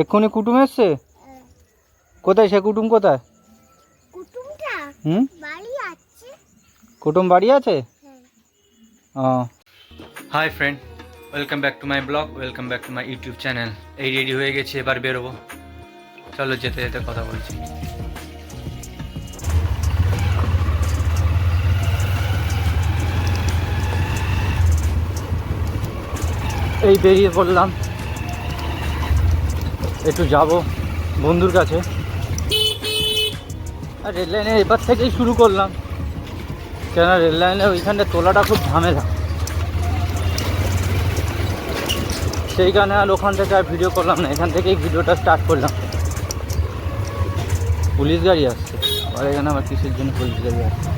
এক্ষুনি কুটুম এসেছে। এসছে? কোথায়? সে কুটুম কোথায়? হুম? কুটুম বাড়ি আছে? হ্যাঁ। ও। Hi friend welcome back to my blog welcome back to my YouTube channel এই রেডি হয়ে গেছে এবার বেরোবো। চলো যেতে যেতে কথা বলছি। এই বেরিয়ে পড়লাম। একটু যাব বন্ধুর কাছে। আর রেল লাইনে এবার থেকেই শুরু করলাম। কেন রেল লাইনে ওইখানটা তোলাটা খুব ঝামেলা। সেই কারণে আর ওখান থেকে আর ভিডিও করলাম না, এখান থেকেই ভিডিওটা স্টার্ট করলাম। পুলিশ গাড়ি আসছে। আর এখানে আমার কিসের জন্য পুলিশ গাড়ি আসছে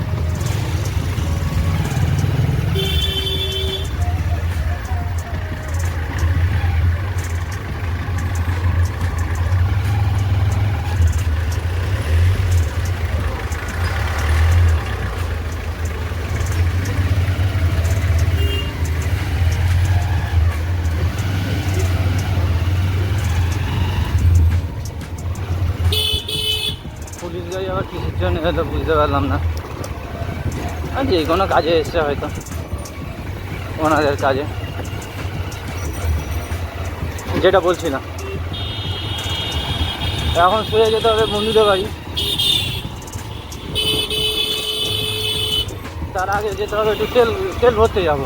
পুলিশ গাড়ি আবার কিসের জন্য এলো বুঝতে পারলাম না। যে কোনো কাজে এসছে হয়তো। ওনাদের কাজে। যেটা বলছিলাম। এখন শুয়ে যেতে হবে বন্ধুদের বাড়ি। তার আগে যেতে হবে একটু তেল তেল ভরতে যাব।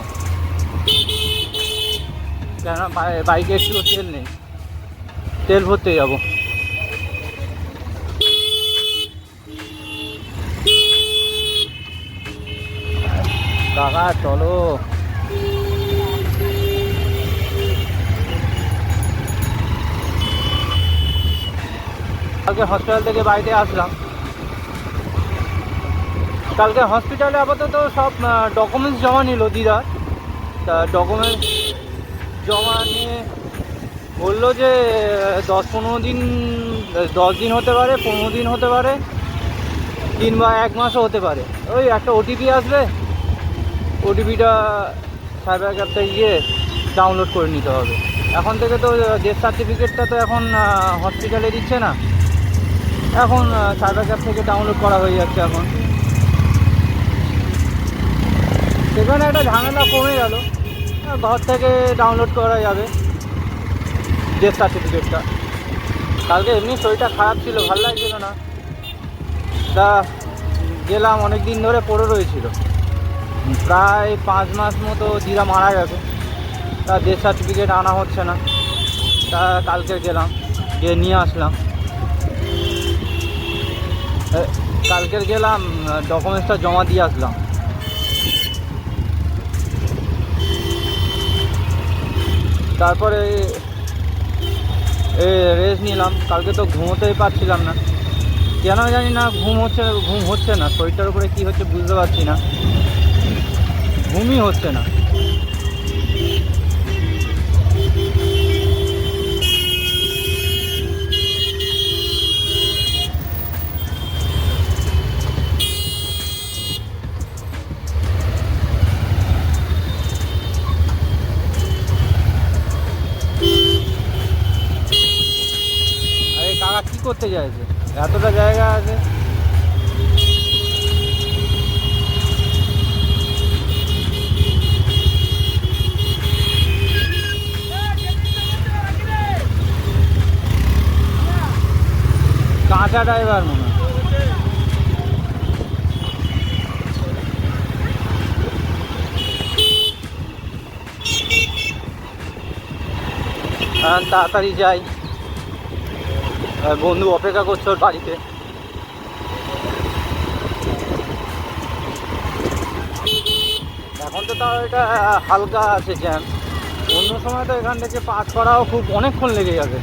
কেননা বাইকে একটু তেল নেই। তেল ভরতে যাব। কাকা চলো। কালকে হসপিটাল থেকে বাড়িতে আসলাম। কালকে হসপিটালে আপাতত সব ডকুমেন্টস জমা নিল দিদা। তা ডকুমেন্টস জমা নিয়ে বলল যে, দশ পনেরো দিন, দশ দিন হতে পারে, পনেরো দিন হতে পারে কিংবা এক মাসও হতে পারে। ওই একটা ওটিপি আসবে ওটিপিটা সাইবার ক্যাবটা গিয়ে ডাউনলোড করে নিতে হবে। এখন থেকে তো ডেথ সার্টিফিকেটটা তো এখন হসপিটালে দিচ্ছে না। এখন সাইবার ক্যাব থেকে ডাউনলোড করা হয়ে যাচ্ছে এখন। সেখানে একটা ঝামেলা কমে গেল। ঘর থেকে ডাউনলোড করা যাবে ডেথ সার্টিফিকেটটা কালকে এমনি শরীরটা খারাপ ছিল, ভালো লাগছিল না। তা, গেলাম অনেক দিন ধরে পড়ে রয়েছিল। প্রায় পাঁচ মাস মতো দিদা মারা গেছে। তা ডেথ সার্টিফিকেট আনা হচ্ছে না। তা কালকে গেলাম, গিয়ে নিয়ে আসলাম। কালকের গেলাম ডকুমেন্টসটা জমা দিয়ে আসলাম। তারপরে রেস্ট নিলাম। কালকে তো ঘুমোতেই পারছিলাম না। কেন জানি না, ঘুম হচ্ছে ঘুম হচ্ছে না। শরীরটার উপরে কী হচ্ছে বুঝতে পারছি না। ঘুমই হচ্ছে না কাঁচা ড্রাইভার মনে হয়। তাড়াতাড়ি যাই। বন্ধু অপেক্ষা করছে ওর বাড়িতে। এখন তো তাও এটা হালকা আছে জ্যাম অন্য সময় তো এখান থেকে পাস করাও খুব অনেকক্ষণ লেগে যাবে।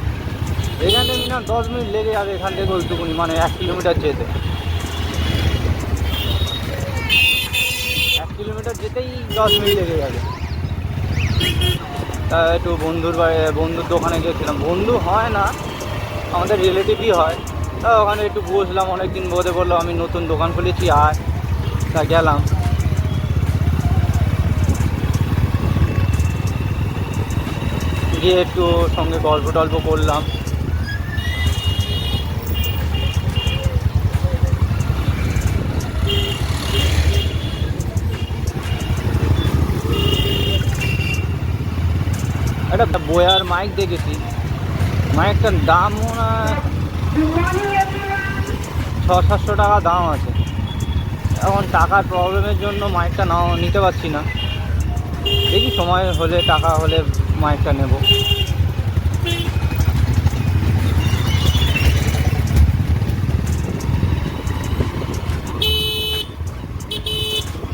এখান থেকে মিনিমাম দশ মিনিট লেগে যাবে এখান থেকে ওইটুকুনি মানে এক কিলোমিটার যেতে। এক কিলোমিটার যেতেই দশ মিনিট লেগে যাবে। তা একটু বন্ধুর বাড়ি বন্ধুর দোকানে গিয়েছিলাম বন্ধু হয় না, আমাদের রিলেটিভই হয়। তা ওখানে একটু বসলাম অনেক দিন বোধে বলল, আমি নতুন দোকান খুলেছি, আয়। তা গেলাম। গিয়ে একটু সঙ্গে গল্প টল্প করলাম। একটা বয়ার মাইক দেখেছি। মাইকটার দাম ছ সাতশো টাকা দাম আছে। এখন টাকার প্রবলেমের জন্য মাইকটা নাও, নিতে পারছি না। দেখি সময় হলে, টাকা হলে মাইকটা নেব।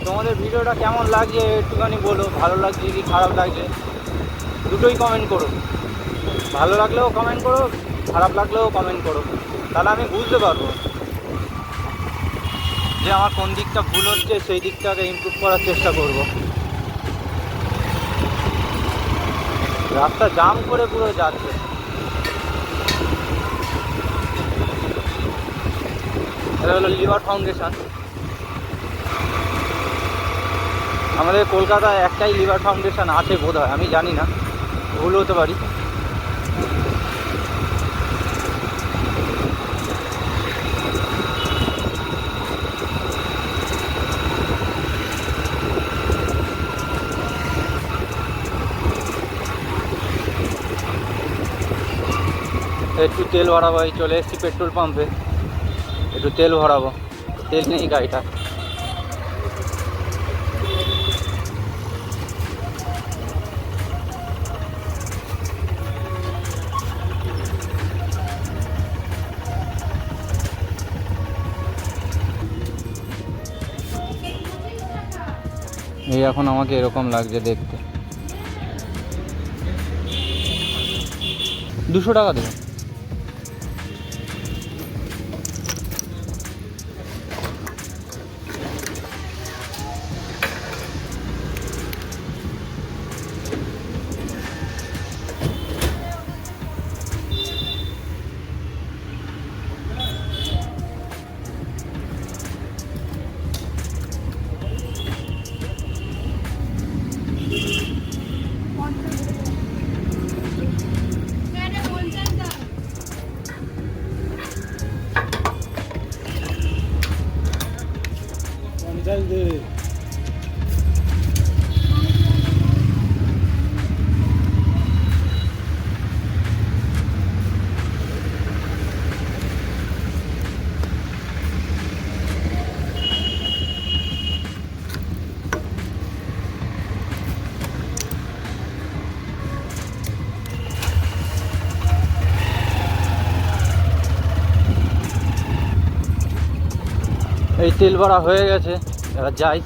তোমাদের ভিডিওটা কেমন লাগছে? একটুখানি বলো, ভালো লাগছে কি খারাপ লাগছে? দুটোই কমেন্ট করো। ভালো লাগলেও কমেন্ট করো, খারাপ লাগলেও কমেন্ট করো। তাহলে আমি বুঝতে পারব যে আমার কোন দিকটা ভুল হচ্ছে, সেই দিকটাকে ইমপ্রুভ করার চেষ্টা করব। রাস্তা জাম করে পুরো যাচ্ছে। এটা হলো লিভার ফাউন্ডেশন। আমাদের কলকাতায় একটাই লিভার ফাউন্ডেশন আছে বোধ হয় আমি জানি না। ভুল হতে পারি। একটু তেল ভরাবো এই চলে এসেছি পেট্রোল পাম্পে। একটু তেল ভরাবো। তেল নেই গাড়িটা। এই এখন আমাকে এরকম লাগছে দেখতে। দুশো টাকা দেবেন। এই তেল ভরা হয়ে গেছে, এবার যাই।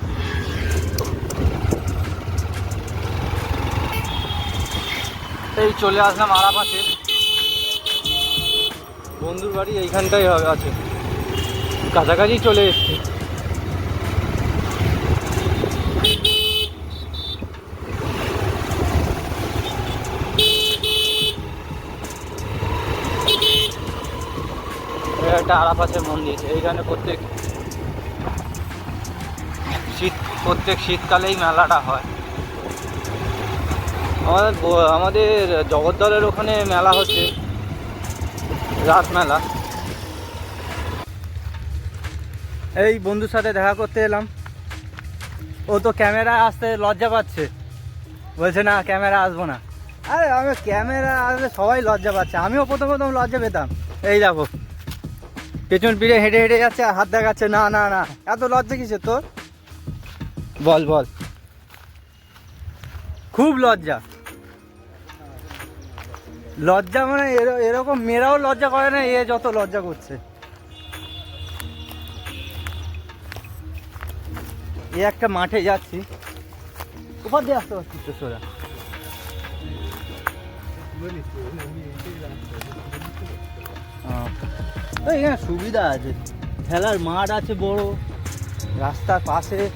এই চলে আসলাম আরাপাশে বন্ধুর বাড়ি এইখানটাই হবে আছে। কাছাকাছি চলে এসছি। একটা আরাপাশের মন্দির, এইখানে প্রত্যেক শীত, প্রত্যেক শীতকালেই মেলাটা হয়। আমাদের আমাদের জগদ্দলের ওখানে মেলা হচ্ছে, রাত মেলা। এই বন্ধুর সাথে দেখা করতে এলাম। ও তো ক্যামেরায় আসতে লজ্জা পাচ্ছে। বলছে, না ক্যামেরা আসব না। আরে, আমি ক্যামেরা আসলে সবাই লজ্জা পাচ্ছে। আমিও প্রথম প্রথম লজ্জা পেতাম। এই দেখো, পেছন পিড়ে হেঁটে হেঁটে যাচ্ছে আর হাত দেখাচ্ছে, না না না, এত লজ্জা কিসে তোর? বল বল। খুব লজ্জা। লজ্জা মানে এর- এরকম মেয়েরাও লজ্জা করে না, এ যত লজ্জা করছে। এ একটা মাঠে যাচ্ছি। উপর দিয়ে আসতে পারছি তো সোজা। এখানে সুবিধা আছে। খেলার মাঠ আছে বড়। রাস্তার পাশে।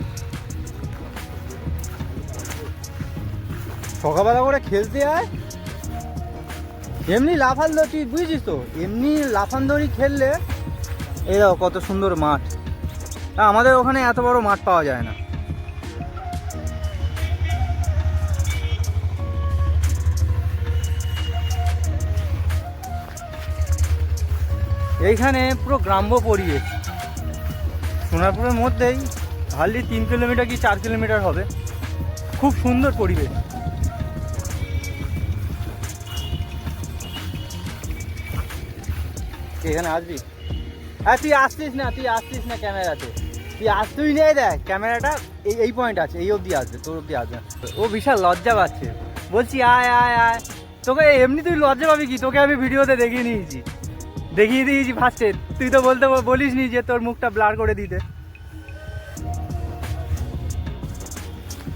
সকালবেলা করে খেলতে আয়। এমনি লাফান দড়ি, বুঝছিস তো? এমনি লাফান দড়ি খেললে, এই দেখো কত সুন্দর মাঠ। আমাদের ওখানে এত বড় মাঠ পাওয়া যায় না। এইখানে পুরো গ্রাম্য পরিবেশ। সোনারপুরের মধ্যেই হার্ডলি তিন কিলোমিটার কি চার কিলোমিটার হবে। খুব সুন্দর পরিবেশ। এখানে আসবি? হ্যাঁ তুই আসতিস না, তুই আসতিস না ক্যামেরাতে। তুই আসতেই নেই দেখ, ক্যামেরাটা এই এই পয়েন্ট আছে, এই অবধি আসবে, তোর অবধি আসবে। ও বিশাল লজ্জা পাচ্ছে। বলছি, আয় আয় আয়। তোকে এমনি তুই লজ্জা পাবি কি? তোকে আমি ভিডিওতে দেখিয়ে নিয়েছি। দেখিয়ে দিয়েছি ফার্স্টে তুই তো বলতে বলিস নি যে তোর মুখটা ব্লার করে দিতে।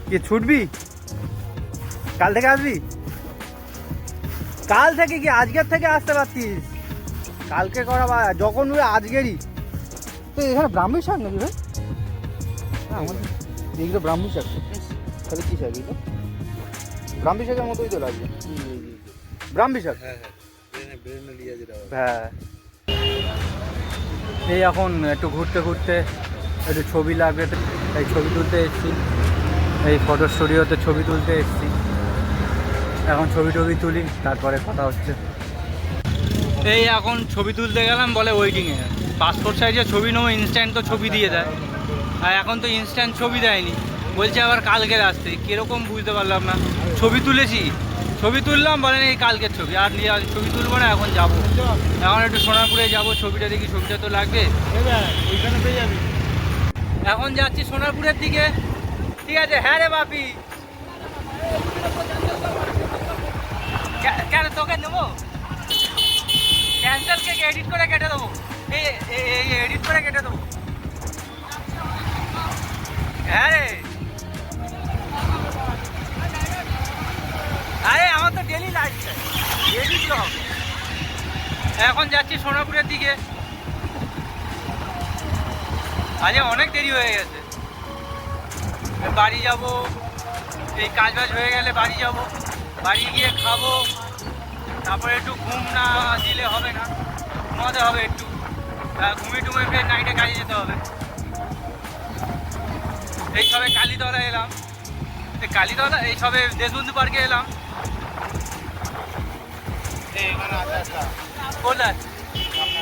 কি, ছুটবি? কাল থেকে আসবি? কাল থেকে কি আজকের থেকে আসতে পারতিস? কালকে করা বা যখন ওই আজকেরই। তো এখানে ব্রাহ্মী শাক নাকি ভাই? হ্যাঁ আমাদের এইগুলো ব্রাহ্মী শাক। তাহলে কী শাক এগুলো ব্রাহ্মী শাকের মতোই তো লাগবে। ব্রাহ্মী শাক? হ্যাঁ। এই এখন একটু ঘুরতে ঘুরতে একটু ছবি লাগবে। এই ছবি তুলতে এসেছি। এই ফটো স্টুডিওতে ছবি তুলতে এসেছি। এখন ছবি টবি তুলি তারপরে কথা হচ্ছে। এই এখন ছবি তুলতে গেলাম, বলে ওয়েটিংয়ে পাসপোর্ট সাইজের ছবি নেব ইনস্ট্যান্ট তো ছবি দিয়ে দেয়। আর এখন তো ইনস্ট্যান্ট ছবি দেয়নি। বলছে আবার কালকের আসতে। কীরকম বুঝতে পারলাম না। ছবি তুলেছি। ছবি তুললাম বলেন এই কালকের ছবি। আর নিয়ে ছবি তুলবো না, এখন যাব। এখন একটু সোনারপুরে যাব, ছবিটা দেখি, ছবিটা তো লাগবে। এখন যাচ্ছি সোনারপুরের দিকে। ঠিক আছে হ্যাঁ রে বাপি। কেন তোকে নেব? কেক এডিট করে কেটে দেবো? এই এডিট করে কেটে দেবো। হ্যাঁ রে। আরে, আমার তো ডেলি লাইফ ডেলি ব্লগ এখন যাচ্ছি সোনাপুরের দিকে। আজকে অনেক দেরি হয়ে গেছে। বাড়ি যাব। এই কাজ বাজ হয়ে গেলে বাড়ি যাব। বাড়ি গিয়ে খাব। তারপরে একটু ঘুম না দিলে হবে না ঘুমাতে হবে একটু। তা ঘুমিয়ে টুমিয়ে ফের নাইটে কাজে যেতে হবে। এই সবে কালীতলা এলাম। এই কালীতলা এই সবে দেশবন্ধু পার্কে এলাম। এখানে আছে একটা কোথায়? সামনে?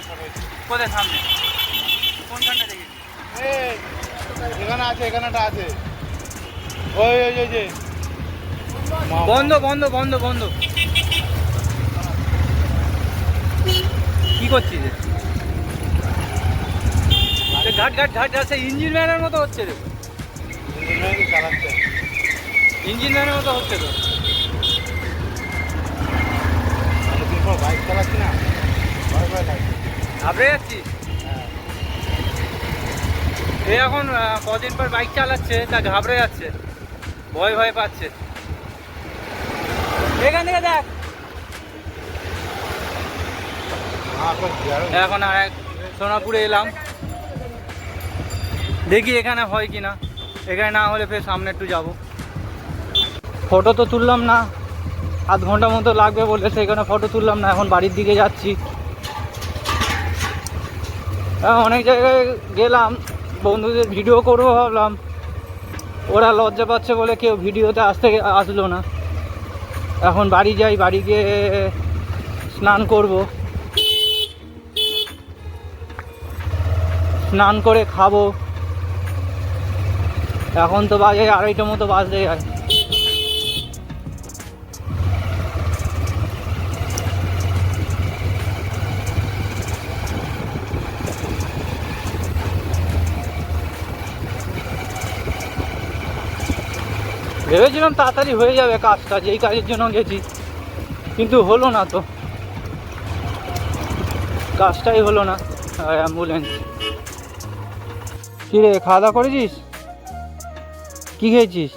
কোথায় সামনে কোনখানটা এখানে আছে এখানে একটা আছে। ওই ওই ওই যে। বন্ধ বন্ধ বন্ধ বন্ধ। কি করছিস? ঘাট ঘাট ঘাট ঘাট ইঞ্জিন ম্যানের মতো হচ্ছে রে। ইঞ্জিন ম্যানের মতো হচ্ছে তো। বাইক চালাচ্ছি না ঘাবড়ে এখন কদিন পর বাইক চালাচ্ছে, তা ঘাবড়ে যাচ্ছে। ভয় ভয় পাচ্ছে। এখান থেকে দেখ হ্যাঁ তো গিয়ারও এখন আর এক সোনাপুরে এলাম। দেখি এখানে হয় কি না এখানে না হলে ফের সামনে একটু যাব। ফটো তো তুললাম না। আধ ঘণ্টা মতো লাগবে বলে সেখানে ফটো তুললাম না। এখন বাড়ির দিকে যাচ্ছি। হ্যাঁ, অনেক জায়গায় গেলাম। বন্ধুদের ভিডিও করব ভাবলাম। ওরা লজ্জা পাচ্ছে বলে কেউ ভিডিওতে আসতে আসলো না। এখন বাড়ি যাই বাড়ি গিয়ে স্নান করব। স্নান করে খাব। এখন তো বাজে আড়াইটা মতো বাজতে যায়। ভেবেছিলাম তাড়াতাড়ি হয়ে যাবে কাজটা, যেই কাজের জন্য গেছি। কিন্তু হলো না তো। কাজটাই হলো না অ্যাম্বুলেন্স কি রে খাওয়া দাওয়া করেছিস? কি খেয়েছিস?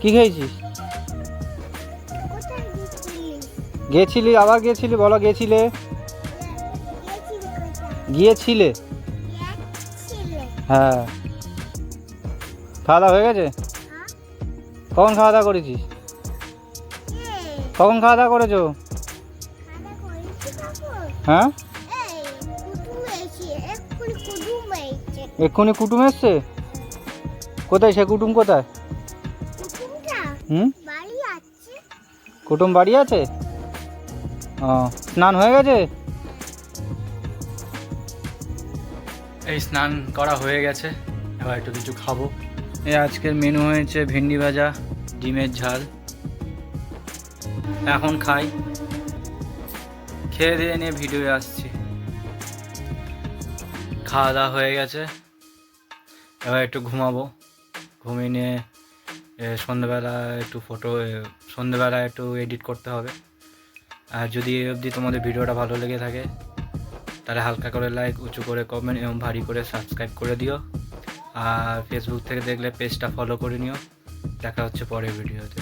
কি খেয়েছিস? গেছিলি, আবার গেছিলি? বলো, গেছিলে? গিয়েছিলে? হ্যাঁ। খাওয়া দাওয়া হয়ে গেছে? কখন খাওয়া দাওয়া করেছিস? কখন খাওয়া দাওয়া করেছি? হ্যাঁ। এক্ষুনি কুটুম এসছে? কোথায়? সে কুটুম কোথায়? হুম? কুটুম বাড়ি আছে? ও স্নান হয়ে গেছে? এই স্নান করা হয়ে গেছে। এবার একটু কিছু খাব। এই আজকের মেনু হয়েছে ভেন্ডি ভাজা ডিমের ঝাল। এখন খাই। খেয়ে দিয়ে নিয়ে ভিডিও আসছি। খাওয়া দাওয়া হয়ে গেছে। এবার একটু ঘুমাবো। ঘুমিয়ে নিয়ে সন্ধ্যাবেলা একটু ফটো সন্ধ্যেবেলা একটু এডিট করতে হবে। আর যদি এই অবধি তোমাদের ভিডিওটা ভালো লেগে থাকে, তাহলে হালকা করে লাইক উঁচু করে কমেন্ট এবং ভারী করে সাবস্ক্রাইব করে দিও। আর ফেসবুক থেকে দেখলে পেজটা ফলো করে নিও। দেখা হচ্ছে পরের ভিডিওতে